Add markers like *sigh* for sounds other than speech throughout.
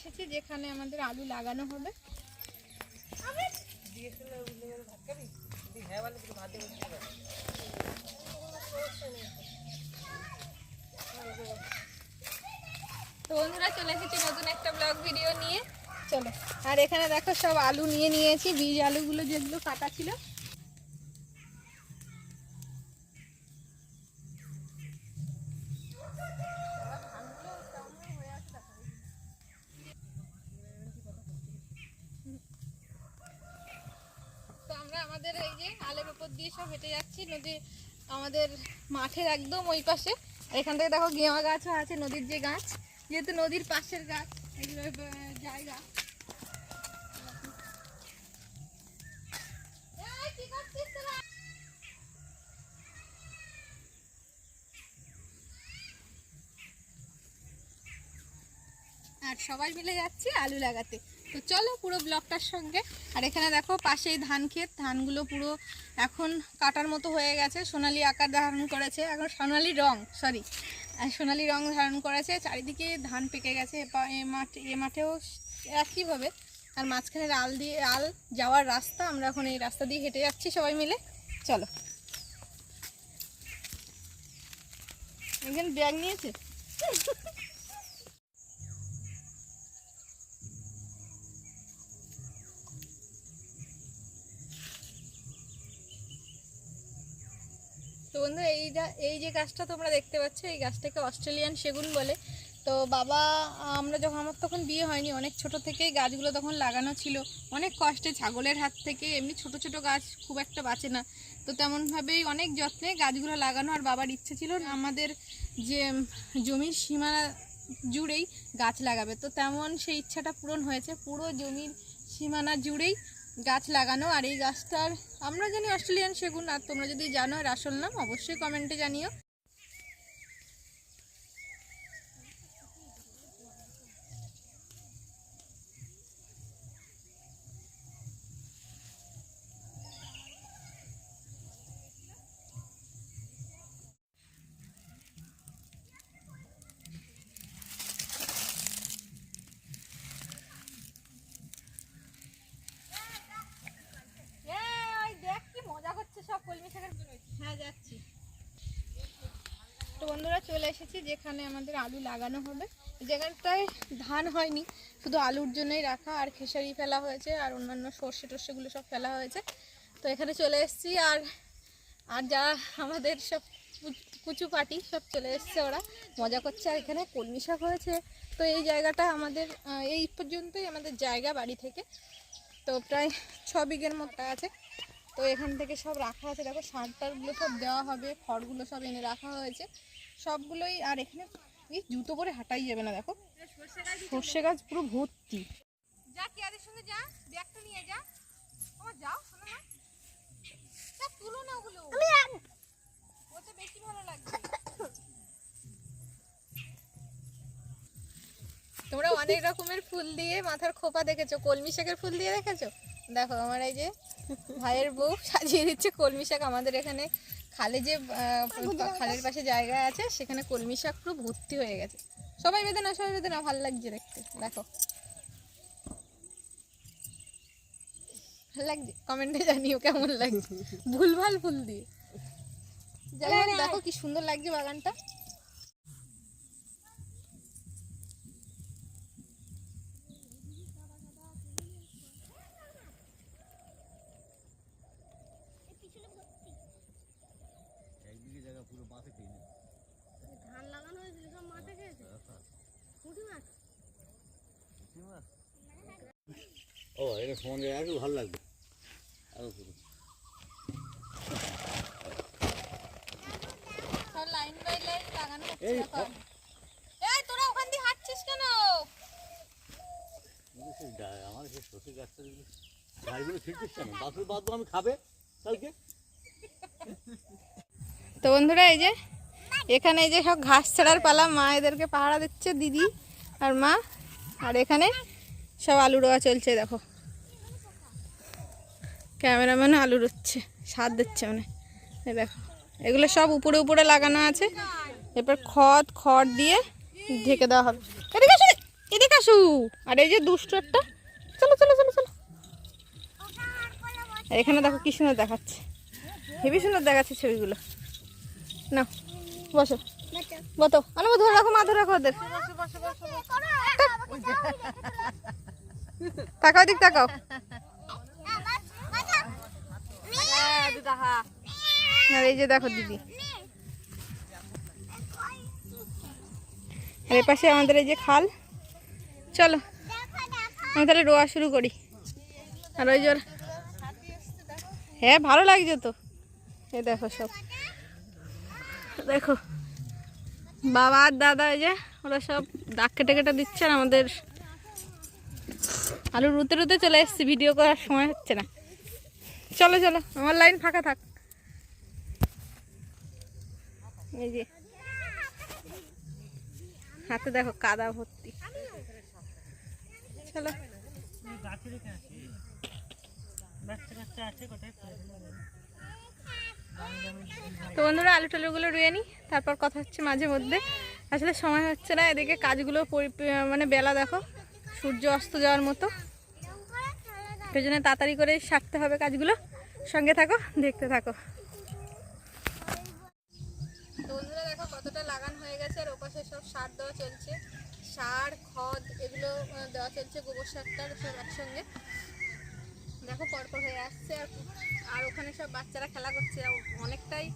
এসেছি যেখানে আমাদের আলু লাগানো হবে। তো বন্ধুরা চলে এসেছি নতুন একটা ব্লগ ভিডিও নিয়ে। চলো আর এখানে দেখো সব আলু নিয়ে নিয়েছি বীজ আলুগুলো যেগুলো কাটা ছিল তো আমরা আমাদের এই যে আলের উপর দিয়ে সব হেঁটে যাচ্ছি নদী আমাদের মাঠের একদম ওই পাশে। এখান থেকে দেখো গেঁয়া গাছও আছে, নদীর যে গাছ, যেহেতু নদীর পাশের গাছ, এগুলো জায়গা? আর সবাই মিলে যাচ্ছি আলু লাগাতে। তো চলো পুরো ব্লকটার সঙ্গে। আর এখানে দেখো পাশেই ধান ক্ষেত, ধানগুলো পুরো এখন কাটার মতো হয়ে গেছে। সোনালি আকার ধারণ করেছে, এখন সোনালি রং সরি সোনালি রং ধারণ করেছে। চারিদিকে ধান পেকে গেছে, এ মাঠ এ মাঠেও একইভাবে আর মাঝখানে আল দিয়ে আল যাওয়ার রাস্তা, আমরা এখন এই রাস্তা দিয়ে হেঁটে যাচ্ছি সবাই মিলে। চলো। এখানে ব্যাগ নিয়েছে? তো বন্ধু এইটা এই যে গাছটা তোমরা দেখতে পাচ্ছ, এই গাছটাকে অস্ট্রেলিয়ান সেগুন বলে। তো বাবা, আমরা যখন, আমার তখন বিয়ে হয়নি, অনেক ছোট থেকেই গাছগুলো তখন লাগানো ছিল। অনেক কষ্টে, ছাগলের হাত থেকে, এমনি ছোট ছোট গাছ খুব একটা বাঁচে না। তো তেমনভাবেই অনেক যত্নে গাছগুলো লাগানো, আর বাবার ইচ্ছে ছিল আমাদের যে জমির সীমানা জুড়েই গাছ লাগাবে। তো তেমন সেই ইচ্ছাটা পূরণ হয়েছে, পুরো জমির সীমানা জুড়েই গাছ লাগানো আর এই গাছটার, আমরা জানি অস্ট্রেলিয়ান সেগুন, আর তোমরা যদি জানো আর আসল নাম, অবশ্যই কমেন্টে জানিও দেখ কি মজা করছে সব কলমি শাকের হ্যাঁ যাচ্ছি তো বন্ধুরা চলে এসেছি যেখানে আমাদের আলু লাগানো হবে। জায়গাটায় ধান হয়নি, শুধু আলুর জন্যই রাখা, আর খেসারি ফেলা হয়েছে, আর অন্যান্য সর্ষে টর্ষেগুলো সব ফেলা হয়েছে। তো এখানে চলে এসেছি, আর আর যা আমাদের সব কুচু পাটি সব চলে এসছে ওরা। মজা করছে, আর এখানে কলমি শাক হয়েছে। তো এই জায়গাটা আমাদের এই পর্যন্তই আমাদের জায়গা বাড়ি থেকে। তো প্রায় ছ বিঘের মতো আছে। তো এখান থেকে সব রাখা আছে। দেখো সার টারগুলো সব দেওয়া হবে, খড়গুলো সব এনে রাখা হয়েছে। সবগুলোই আর এখানে এই জুতো পরে হাঁটাই যাবে না দেখো। সর্ষে গাছ পুরো ভর্তি। যা কেয়াদের সঙ্গে যা ব্যাগটা নিয়ে যা। আমার যাও শোনো না তা তুলো না ওগুলো। ওতে বেশি ভালো লাগবে। তোমরা অনেক রকমের ফুল দিয়ে মাথার খোপা দেখেছ কলমি শাকের ফুল দিয়ে দেখেছ? দেখো আমার এই যে ভাইয়ের বউ সাজিয়ে দিচ্ছে কলমি শাক আমাদের এখানে। খালে যে খালের পাশে জায়গা আছে সেখানে কলমি শাক পুরো ভর্তি হয়ে গেছে। সবাই বেদে না সবাই বেদে না ভালো লাগছে দেখতে। দেখো। ভালো লাগছে? কমেন্টে জানিও কেমন লাগছে? *laughs* ভুলভাল ফুল দিয়ে। দেখো কি সুন্দর লাগছে বাগানটা। খেয়ে ধান লাগানো হয়েছিল সব মাঠে খেয়েছে? পুঁটি মাছ? ও এটা জায়গা একটু ভালো লাগবে। আরও পুরো লাইন বাই লাইন লাগানো হচ্ছে এই তোরা ওখান দিয়ে হাঁটছিস কেন? আমার গাছটা ছিটছিস কেন? বাদ আমি খাবে কালকে? তো বন্ধুরা এই যে, এখানে এই যে সব ঘাস ছাড়ার পালা, মা এদেরকে পাহারা দিচ্ছে, দিদি আর মা। আর এখানে সব আলু রোয়া চলছে, দেখো। ক্যামেরাম্যান আলু রোচ্ছে, সার দিচ্ছে মানে। দেখো, এগুলো সব উপরে উপরে লাগানো আছে। এরপর খড় খড় দিয়ে ঢেকে দেওয়া হবে। এদিকে আসো, এদিকে। আসু। আর এই যে দুষ্ট একটা, চলো চলো চলো চলো। এখানে দেখো কি সুন্দর দেখাচ্ছে। হেবি সুন্দর দেখাচ্ছে ছবিগুলো। না, বসো। বতো আনো ধরে রাখো, মা, ধরে রাখো ওদের। তাকাও দিক তাকাও। আর এই যে দেখো দিদি। আর এর পাশে আমাদের এই যে খাল। চলো আমি তাহলে রোয়া শুরু করি। আর ওই জোর হ্যাঁ ভালো লাগছে তো। এ দেখো সব। দেখো। বাবা আর দাদা এই যে, ওরা সব দাগ কেটে কেটে দিচ্ছে আর আমাদের আলু রুতে রুতে চলে এসছি ভিডিও করার সময় হচ্ছে না। চলো চলো, আমার লাইন ফাঁকা থাক। এই যে। হাতে দেখো কাদা ভর্তি। চলো। তো বন্ধুরা, আলু টালুগুলো রুয়ে নিই, তারপর কথা হচ্ছে মাঝে মধ্যে। আসলে সময় হচ্ছে না, এদিকে কাজগুলো মানে বেলা দেখো, সূর্য অস্ত যাওয়ার মতো। সেই জন্য তাড়াতাড়ি করে সারতে হবে কাজগুলো। সঙ্গে থাকো, দেখতে থাকো। বন্ধুরা, দেখো কতটা লাগান হয়ে গেছে, আর ওপাশে সব সার দেওয়া চলছে। সার খদ এগুলো দেওয়া চলছে গোবর সারটা সব একসঙ্গে। দেখো পরপর হয়ে আসছে আর আর ওখানে সব বাচ্চারা খেলা করছে। অনেকটাই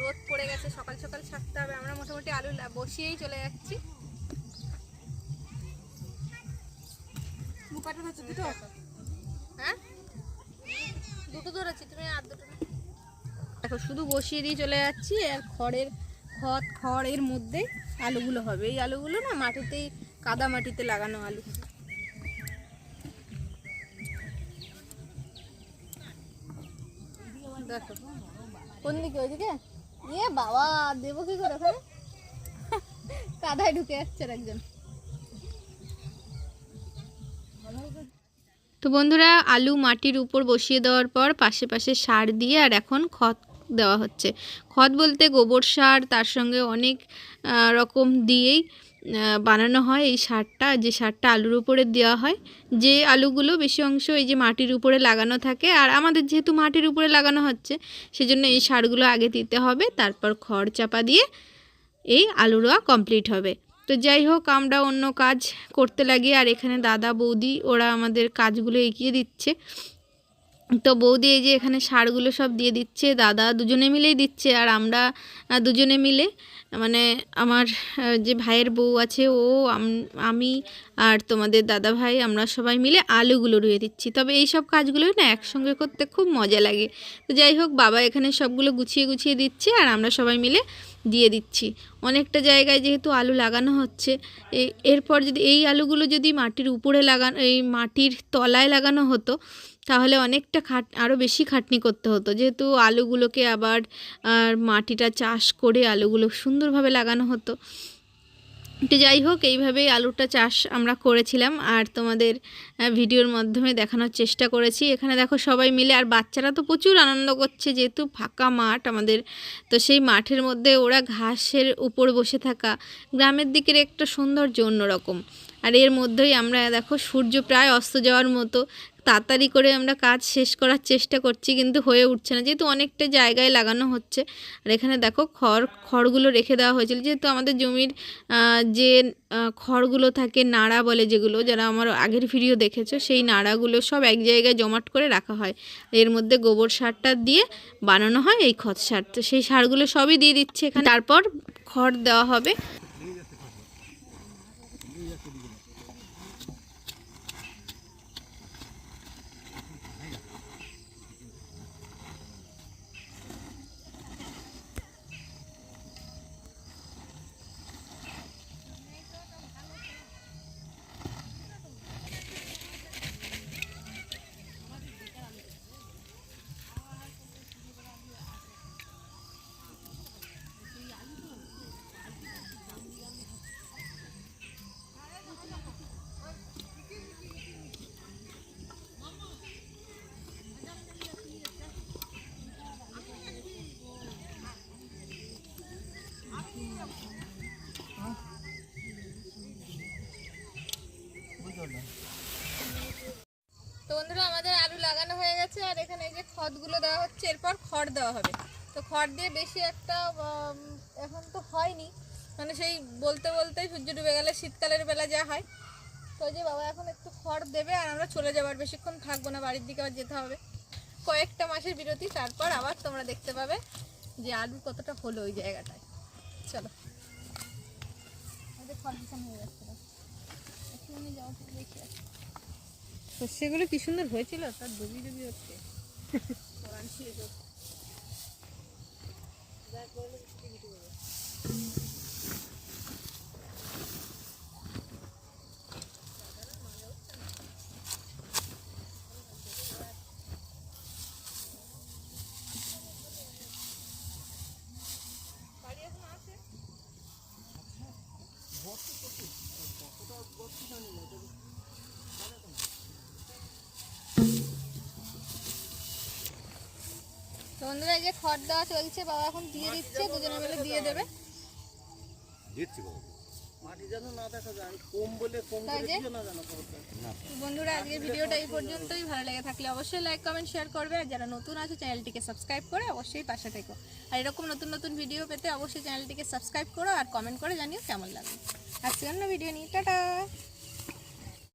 রোদ পড়ে গেছে সকাল সকাল ছাড়তে হবে। আমরা মোটামুটি আলু বসিয়েই চলে যাচ্ছি। হ্যাঁ? দুটো ধরেছি তুমি আর দুটো। দেখো শুধু বসিয়ে দিয়ে চলে যাচ্ছি। আর খড়ের খড় খড়ের মধ্যে আলুগুলো হবে। এই আলুগুলো না মাটিতেই কাদা মাটিতে লাগানো আলু। কোন দিকে? বাবা, দেবো কি করে ওখানে? কাদায় ঢুকে একজন। তো বন্ধুরা, আলু মাটির উপর বসিয়ে দেওয়ার পর পাশে পাশে সার দিয়ে আর এখন খত দেওয়া হচ্ছে। খত বলতে গোবর সার, তার সঙ্গে অনেক রকম দিয়েই বানানো হয় এই সারটা, যে সারটা আলুর উপরে দেওয়া হয়। যে আলুগুলো বেশি অংশ এই যে মাটির উপরে লাগানো থাকে, আর আমাদের যেহেতু মাটির উপরে লাগানো হচ্ছে, সেজন্য এই সারগুলো আগে দিতে হবে, তারপর খড় চাপা দিয়ে এই আলু রোয়া কমপ্লিট হবে। তো যাই হোক, আমরা অন্য কাজ করতে লাগি, আর এখানে দাদা, বৌদি, ওরা আমাদের কাজগুলো এগিয়ে দিচ্ছে। তো বৌদি এই যে এখানে সারগুলো সব দিয়ে দিচ্ছে, দাদা দুজনে মিলেই দিচ্ছে আর আমরা দুজনে মিলে মানে আমার যে ভাইয়ের বউ আছে ও, আম- আর তোমাদের দাদা ভাই আমরা সবাই মিলে আলুগুলো রুয়ে দিচ্ছি। তবে এই সব কাজগুলো না একসঙ্গে করতে খুব মজা লাগে। তো যাই হোক, বাবা এখানে সবগুলো গুছিয়ে গুছিয়ে দিচ্ছে আর আমরা সবাই মিলে দিয়ে দিচ্ছি। অনেকটা জায়গায় যেহেতু আলু লাগানো হচ্ছে এরপর যদি এই আলুগুলো যদি মাটির উপরে লাগানো, এই মাটির তলায় লাগানো হতো তাহলে অনেকটা খাট আরও বেশি খাটনি করতে হতো। যেহেতু আলুগুলোকে আবার মাটিটা চাষ করে আলুগুলো সুন্দরভাবে লাগানো হতো। তো যাই হোক, এইভাবেই আলুটা চাষ আমরা করেছিলাম। আর তোমাদের ভিডিওর মাধ্যমে দেখানোর চেষ্টা করেছি। এখানে দেখো সবাই মিলে, আর বাচ্চারা তো প্রচুর আনন্দ করছে, যেহেতু ফাঁকা মাঠ আমাদের। তো সেই মাঠের মধ্যে ওরা ঘাসের উপর বসে থাকা, গ্রামের দিকের একটা সৌন্দর্য অন্যরকম। আর এর মধ্যেই আমরা, দেখো সূর্য প্রায় অস্ত যাওয়ার মতো তাড়াতাড়ি করে আমরা কাজ শেষ করার চেষ্টা করছি, কিন্তু হয়ে উঠছে না। যেহেতু অনেকটা জায়গায় লাগানো হচ্ছে, আর এখানে দেখো খড়, খড়গুলো রেখে দেওয়া হয়েছিল। যেহেতু আমাদের জমির যে খড়গুলো থাকে নাড়া বলে যেগুলো, যারা আমার আগের ভিডিও দেখেছ, সেই নাড়াগুলো সব এক জায়গায় জমাট করে রাখা হয়। এর মধ্যে গোবর সারটা দিয়ে বানানো হয় এই খত সার। তো সেই সারগুলো সবই দিয়ে দিচ্ছে এখানে। তারপর খড় দেওয়া হবে। তো বন্ধুরা, আমাদের আলু লাগানো হয়ে গেছে আর এখানে যে খড়গুলো দেওয়া হচ্ছে, এরপর খড় দেওয়া হবে। তো খড় দিয়ে বেশি একটা এখন তো হয়নি। মানে সেই বলতে বলতে সূর্য ডুবে গেলে শীতকালের বেলা যা হয়। তো যে বাবা এখন একটু খড় দেবে আর আমরা চলে যাব, আর বেশিক্ষণ থাকব না, বাড়ির দিকে আবার যেতে হবে। কয়েকটা মাসের বিরতি, তারপর আবার তোমরা দেখতে পাবে যে আলু কতটা হলো ওই জায়গাটায়। চলো। খড় হয়ে যাচ্ছে সর্ষেগুলো কি সুন্দর হয়েছিল? তার ডুবি ডুবি হচ্ছে। কোরআন বন্ধুরা যে খড় দেওয়া চলছে বাবা এখন দিয়ে দিচ্ছে দুজনে মিলে দিয়ে দেবে। দিচ্ছি বন্ধুরা আজকের ভিডিওটা এই পর্যন্তই। ভালো লেগে থাকলে অবশ্যই লাইক কমেন্ট শেয়ার করবে। আর যারা নতুন আছে চ্যানেলটিকে সাবস্ক্রাইব করে অবশ্যই পাশে থেকো। আর এরকম নতুন নতুন ভিডিও পেতে অবশ্যই চ্যানেলটিকে সাবস্ক্রাইব করো আর কমেন্ট করে জানিও কেমন লাগে। আজকে অন্য ভিডিও নিয়ে টাটা!